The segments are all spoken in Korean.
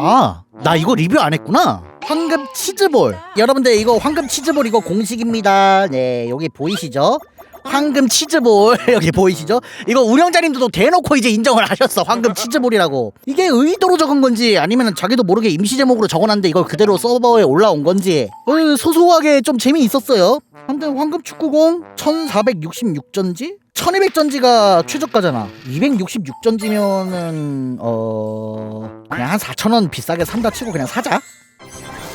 아, 나 이거 리뷰 안 했구나. 황금 치즈볼. 여러분들 이거 황금 치즈볼 이거 공식입니다. 네, 여기 보이시죠? 황금 치즈볼 여기 보이시죠? 이거 운영자님들도 대놓고 이제 인정을 하셨어. 황금 치즈볼이라고. 이게 의도로 적은 건지 아니면 자기도 모르게 임시 제목으로 적어놨는데 이걸 그대로 서버에 올라온 건지 어, 소소하게 좀 재미있었어요. 아무튼 황금 축구공 1466전지? 1200전지가 최저가잖아. 266전지면은 어 그냥 한 4,000원 비싸게 산다 치고 그냥 사자.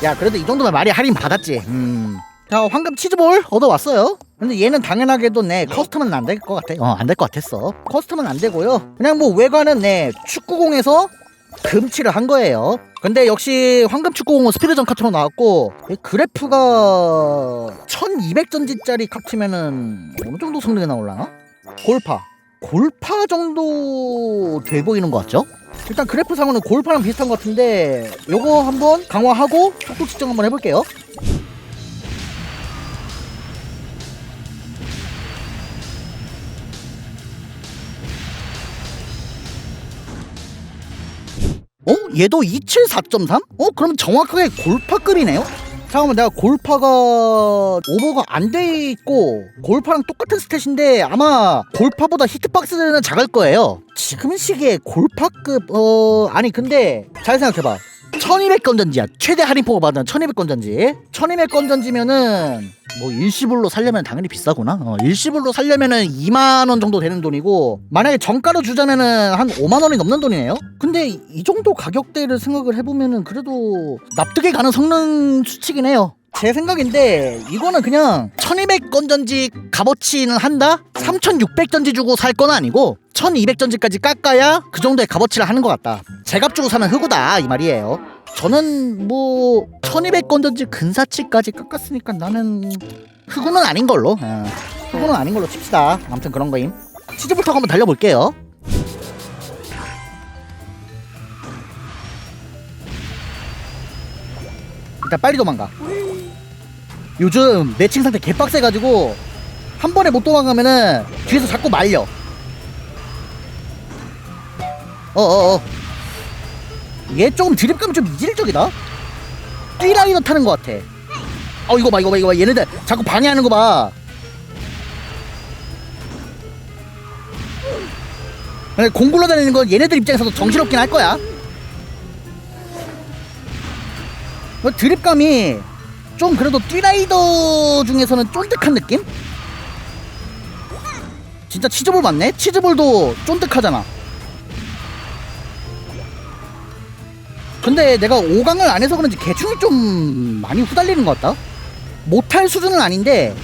야 그래도 이 정도면 말이 할인 받았지. 음. 자 황금 치즈볼 얻어왔어요. 근데 얘는 당연하게도 네 커스텀은 안 될 것 같아. 어안 될 것 같았어. 커스텀은 안 되고요. 그냥 뭐 외관은 네 축구공에서 금칠을 한 거예요. 근데 역시 황금 축구공은 스피드전 카트로 나왔고 이 그래프가 1200전지짜리 카트면은 어느 정도 성능이 나올라나? 골파. 골파 정도 돼 보이는 것 같죠? 일단 그래프상으로는 골파랑 비슷한 것 같은데 요거 한번 강화하고 속도 측정 한번 해볼게요. 어? 얘도 274.3? 어? 그럼 정확하게 골파급이네요? 잠깐만 내가 골파가 오버가 안 돼 있고 골파랑 똑같은 스탯인데 아마 골파보다 히트박스는 작을 거예요. 지금 시기에 골파급 어 아니 근데 잘 생각해봐. 1200건 전지야. 최대 할인폭을 받은 1200건 전지. 1200건 전지면은 뭐 일시불로 살려면 당연히 비싸구나. 어, 일시불로 살려면은 2만 원 정도 되는 돈이고 만약에 정가로 주자면은 한 5만 원이 넘는 돈이네요. 근데 이 정도 가격대를 생각을 해보면은 그래도 납득이 가는 성능 수치긴 해요. 제 생각인데 이거는 그냥 1200건전지 값어치는 한다? 3600전지 주고 살 건 아니고 1200전지까지 깎아야 그 정도의 값어치를 하는 것 같다. 제값 주고 사면 흑우다 이 말이에요 저는 뭐 1200건전지 근사치까지 깎았으니까 나는 흑우는 아닌 걸로 어, 흑우는 아닌 걸로 칩시다. 아무튼 그런 거임. 치즈부터 한번 달려볼게요. 일단 빨리 도망가. 요즘 매칭 상태 개빡세가지고 한 번에 못 도망가면은 뒤에서 자꾸 말려. 어어어 얘 조금 드립감이 좀 이질적이다. 뛰라이더 타는 것 같아. 어 이거 봐 이거 봐 이거 봐. 얘네들 자꾸 방해하는 거봐. 공 굴러다니는 건 얘네들 입장에서도 정신없긴 할 거야. 어, 드립감이 좀 그래도 뛰라이더 중에서는 쫀득한 느낌? 진짜 치즈볼 맞네? 치즈볼도 쫀득하잖아 근데 내가 5강을 안 해서 그런지 개충이 좀 많이 후달리는 것 같다 못할 수준은 아닌데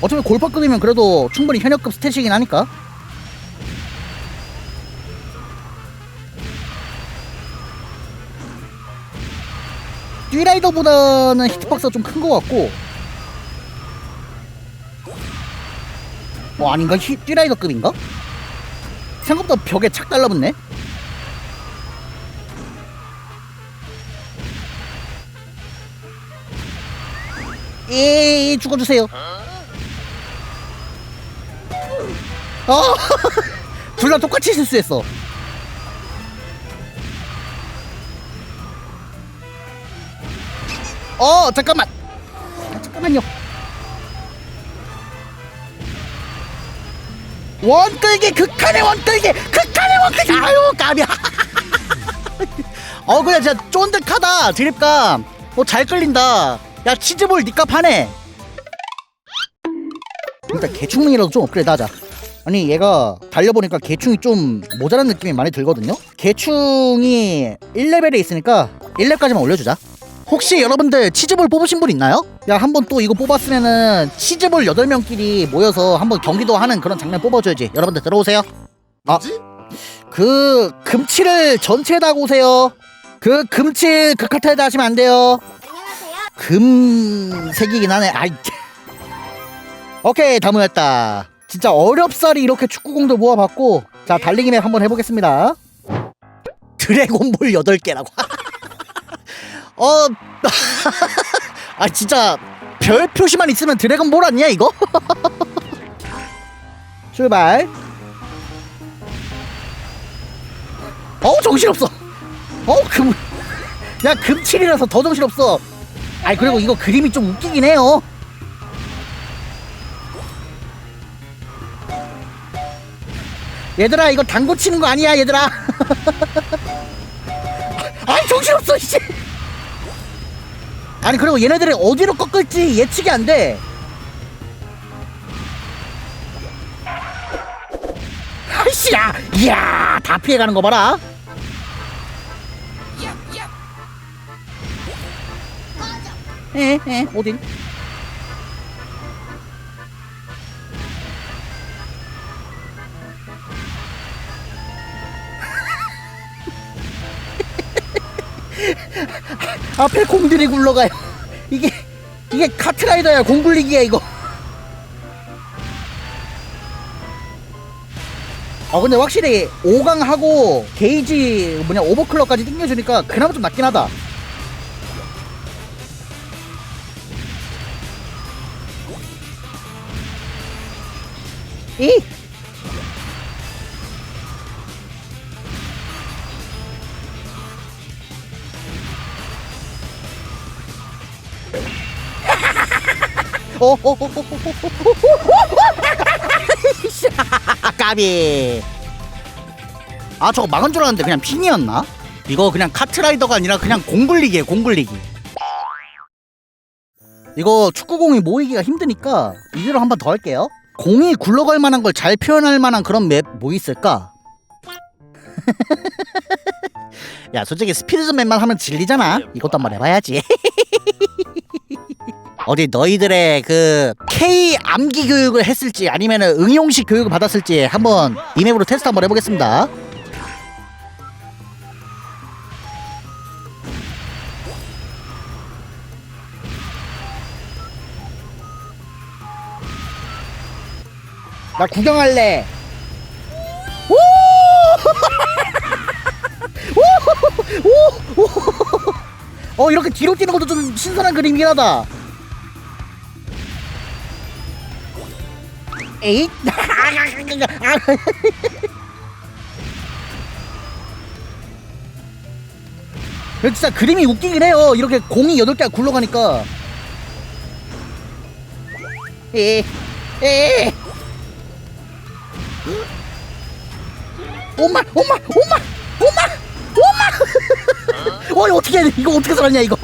어차피 골파급이면 그래도 충분히 현역급 스탯이긴 하니까 뛰라이더보다는 히트박스가 좀 큰 것 같고 어 아닌가? 히, 뛰라이더급인가? 생각보다 벽에 착 달라붙네 에이 죽어주세요. 어! 둘 다 똑같이 실수했어. 어 잠깐만. 아, 잠깐만요. 원끌기 극한의 원끌기 극한의 원끌기! 아유 까비야. 어 그래 진짜 쫀득하다 드립감. 어 잘 끌린다 야 치즈볼 니값 하네. 일단 개충이라도 좀 업그레이드 하자. 아니 얘가 달려보니까 개충이 좀 모자란 느낌이 많이 들거든요? 개충이 1레벨에 있으니까 1렙까지만 올려주자. 혹시 여러분들 치즈볼 뽑으신 분 있나요? 야 한번 또 이거 뽑았으면은 치즈볼 8명끼리 모여서 한번 경기도 하는 그런 장면 뽑아줘야지. 여러분들 들어오세요. 아, 그 금칠을 전체에다 오세요. 그 금칠 그 카타에다 하시면 안 돼요 금색이긴 하네 아이 오케이 다 모였다 진짜 어렵사리 이렇게 축구공들 모아봤고 자 달리기 맵 한번 해보겠습니다 드래곤볼 8개라고 어, 아 진짜 별 표시만 있으면 드래곤볼 아니야 이거? 출발. 어 정신 없어. 어 금. 야 금칠이라서 더 정신없어 아이 그리고 이거 그림이 좀 웃기긴 해요. 얘들아 이거 당구 치는 거 아니야 얘들아. 아이 정신없어 이제. 아니 그리고 얘네들이 어디로 꺾을지 예측이 안 돼. 아이씨 야 이야 다 피해가는 거 봐라 에에 어딘 앞에 공들이 굴러가요. 이게 이게 카트라이더야 공 굴리기야 이거. 어 근데 확실히 5강하고 게이지 뭐냐 오버클럭까지 땡겨주니까 그나마 좀 낫긴 하다 이! 까비 아 저거 망한 줄 알았는데 그냥 핀이었나? 이거 그냥 카트라이더가 아니라 그냥 공굴리기에 공굴리기 이거 축구공이 모이기가 힘드니까 이대로 한 번 더 할게요 공이 굴러갈 만한 걸 잘 표현할 만한 그런 맵 뭐 있을까? 야, 솔직히 스피드전 맵만 하면 질리잖아. 이것도 한번 해봐야지. 어디 너희들의 그 K 암기 교육을 했을지 아니면 응용식 교육을 받았을지 한번 이 맵으로 테스트 한번 해보겠습니다. 나 구경할래. 오! 오! 오! 오! 어 이렇게 뒤로 뛰는 것도 좀 신선한 그림이긴 하다. 에잇! 진짜 그림이 웃기긴 해요. 이렇게 공이 8개가 굴러가니까. 에, 에. 엄마, 엄마, 엄마, 엄마, 엄마. 어, 이거 어떻게 해야 돼? 이거 어떻게 살았냐, 이거.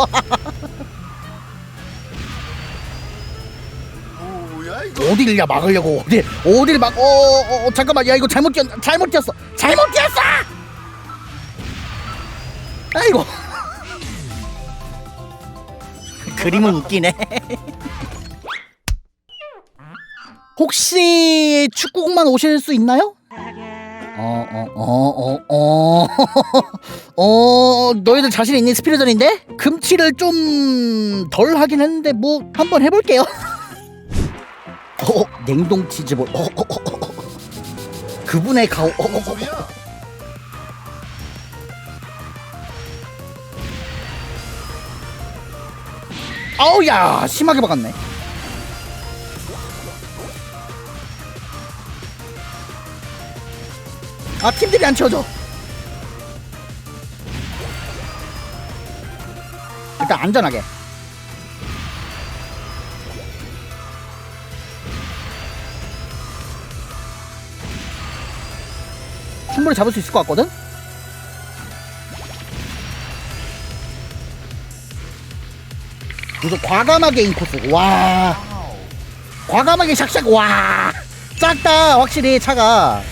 뭐야 이거? 어디를 야 막으려고 어디 어디를 막 어, 어, 어 잠깐만 야 이거 잘못 뛰었 잘못 뛰었어 잘못 뛰었어 아이고 그림은 웃기네 혹시 축구공만 오실 수 있나요? 어 어 어 어 어 어 너희들 자신 있니 스피드전인데 금치를 좀 덜 하긴 했는데 뭐 한번 해볼게요. 어, 냉동 치즈볼. 어, 어, 어, 어, 어. 그분의 가오. 어, 어, 어. 소리야? 아우 야 심하게 박았네. 아 팀들이 안 치워져. 일단 안전하게. 충분히 잡을 수 있을 것 같거든? 이거 과감하게 인코스 와 과감하게 샥샥 와 작다 확실히 차가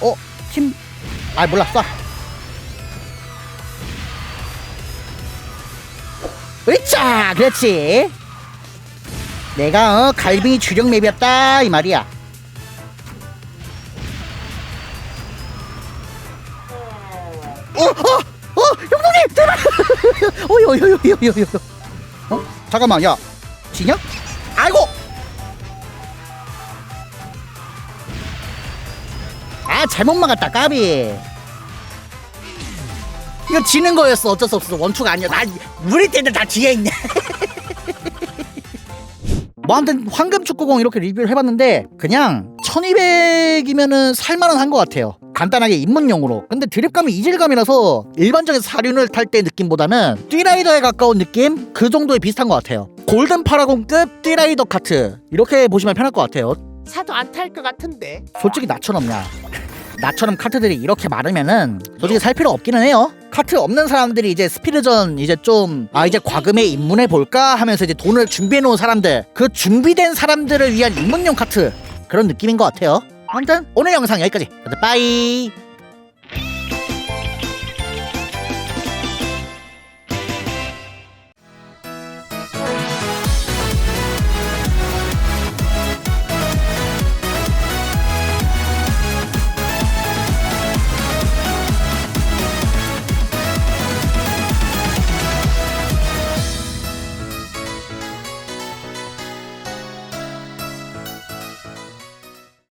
어? 팀... 아 몰라 쏴 으차 그렇지 내가 어, 갈빙이 주력 맵이었다 이 말이야 어, 어, 어, 형님, 제발. 어이, 어이, 어이, 어이, 어이, 어이. 어? 잠깐만, 야, 지냐? 아, 잘못 막았다, 까비. 이거 지는 거였어, 어쩔 수 없어. 원투가 아니야. 나 우리 때들 다 뒤에 있네. 뭐 아무튼 황금 축구공 이렇게 리뷰를 해봤는데 그냥 1200이면은 살만은 한 것 같아요 간단하게 입문용으로 근데 드립감이 이질감이라서 일반적인 사륜을 탈 때 느낌보다는 뛰라이더에 가까운 느낌? 그 정도에 비슷한 것 같아요 골든 파라곤급 뛰라이더 카트 이렇게 보시면 편할 것 같아요 사도 안 탈 것 같은데. 솔직히 나처럼야 나처럼 카트들이 이렇게 많으면은 솔직히 살 필요 없기는 해요. 카트 없는 사람들이 이제 스피드전 이제 좀 아 이제 과금에 입문해 볼까 하면서 이제 돈을 준비해 놓은 사람들 그 준비된 사람들을 위한 입문용 카트. 그런 느낌인 것 같아요. 아무튼 오늘 영상 여기까지. 빠이